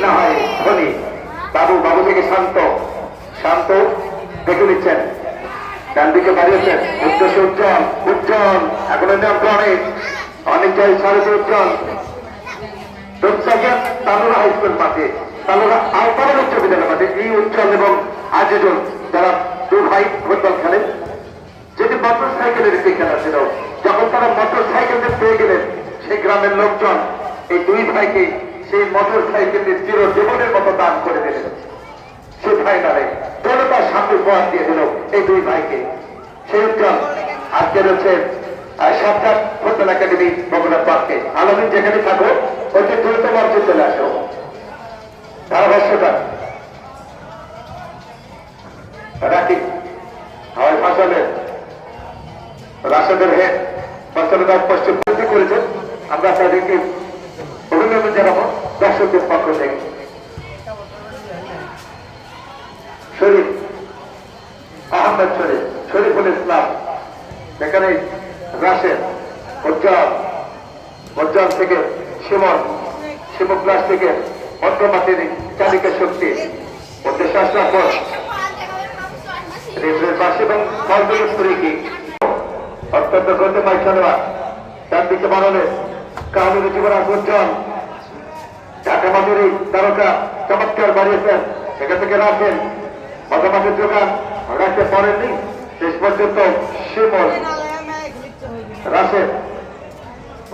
না হয় ধনী বাবু বাবু থেকে শান্ত। শান্ত দেখে নিচ্ছেন। ডান দিকে বাড়িয়েছেন। উদ্দেশ্য উজ্জ্বল উজ্জ্বল। এখনও নামটা অনেক। অনেক চাই, সাড়ে উজ্জ্বল। উচ্চ এবং আজিজুল যারা দু ভাই ফুটবল খেলেন যেটি মোটর সাইকেলের একটি খেলা যখন তারা মোটর সাইকেলটা পেয়ে গেলেন, সেই গ্রামের লোকজন, এই দুই ভাইকে সেই মোটর সাইকেলটি চির জীবনের মতো দান করে দিলেন, সে ফাইনালে জনতার সামনে উপহার দিয়ে দিল এই দুই ভাইকে। সেই উজ্জ্বল আজকে রয়েছে সাতটা ফুটবল একাডেমি বগুড়া পার্কে। আলমিন, যেখানে থাকো ওইটি দ্রুত মঞ্চে চলে আসো। ধারাভাষ্যটা রাখি হয় ফসলের রাশেদের হেড ফসলের বৃদ্ধি করেছেন আমরা তাদেরকে অভিনন্দন জানাব। দর্শকদের পক্ষ থেকে। শরীফ শরীফ, শরীফুল ইসলাম, এখানে রাশেদ থেকে শিমন শিমু থেকে চালিকা শক্তি। অত্যন্ত গণ্যমায় খেলোয়াড়। তার দিকে বানালে কাহানুর জীবন ঢাকা মাধুরী তারকা চমৎকার বাড়িয়েছেন সেখান থেকে রাখেন। মতামতের যোগান রাখতে পারেননি। শেষ পর্যন্ত শিমল রাশেদ।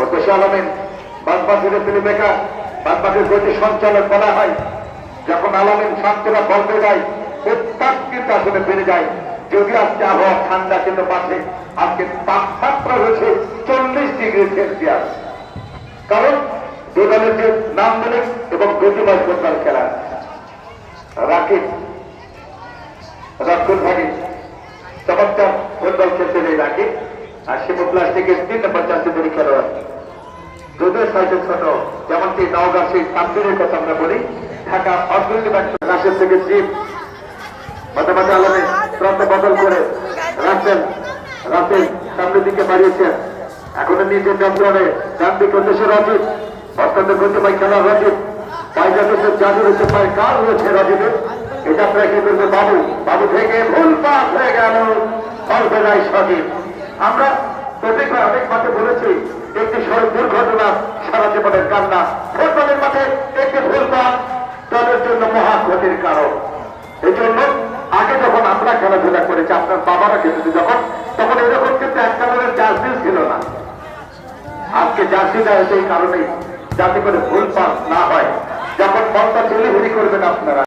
উদ্দেশ্য আলমিন বাদবাসীদের তিনি বেকার বাদবাসীর গতি সঞ্চালন বলা হয়। যখন আলমিন শান্তরা বলতে যায়, উত্তাপ কিন্তু আসলে বেড়ে যায়। যদি আজকে আবহাওয়া ঠান্ডা কিন্তু পাচ্ছে আজকে তাপমাত্রা রয়েছে চল্লিশ ডিগ্রি সেলসিয়াস। কারণ দলের যে নাম বলে এবং গতিময় ফুটবল খেলা। রাকিব রাকুল ভাগে চমৎকার ফুটবল খেলতে নেই রাকিব। আর শিবু প্লাস্টিকের তিন নম্বর চারটি তৈরি খেলোয়াড়। যদিও ছোট, যেমনটি নওগাঁ সেই তামদিনের কথা আমরা বলি। ঢাকা ব্যাংক রাশের থেকে জিপ মাঝে আলমে প্রান্ত বদল করে রাখছেন রাসেল সামনের দিকে বাড়িয়েছেন। এখনও নিজের যন্ত্রণে দিকে উদ্দেশ্যে রাজীব। অত্যন্ত গতিময় খেলা রাজীব পায়জা দেশের জাদু রয়েছে পায় কার রয়েছে রাজীবের এটা প্রেক্ষে করবে বাবু। বাবু থেকে ভুল পাস হয়ে গেল অল্প যায় সজীব। আমরা প্রত্যেকবার অনেক মাঠে বলেছি, একটি সড়ক দুর্ঘটনা সারা জীবনের কান্না। ফুটবলের মাঠে একটি ভুল পাস দলের জন্য মহা ক্ষতির কারণ। এই জন্য আগে যখন আমরা খেলাধুলা করেছি, আপনার বাবারা খেলেছে যখন, তখন এরকম কিন্তু এক কালারের জার্সি ছিল না। আজকে জার্সি দেওয়া হয়েছে এই কারণেই যাতে করে ভুল পাস না হয়। যখন বলটা ডেলিভারি করবেন আপনারা।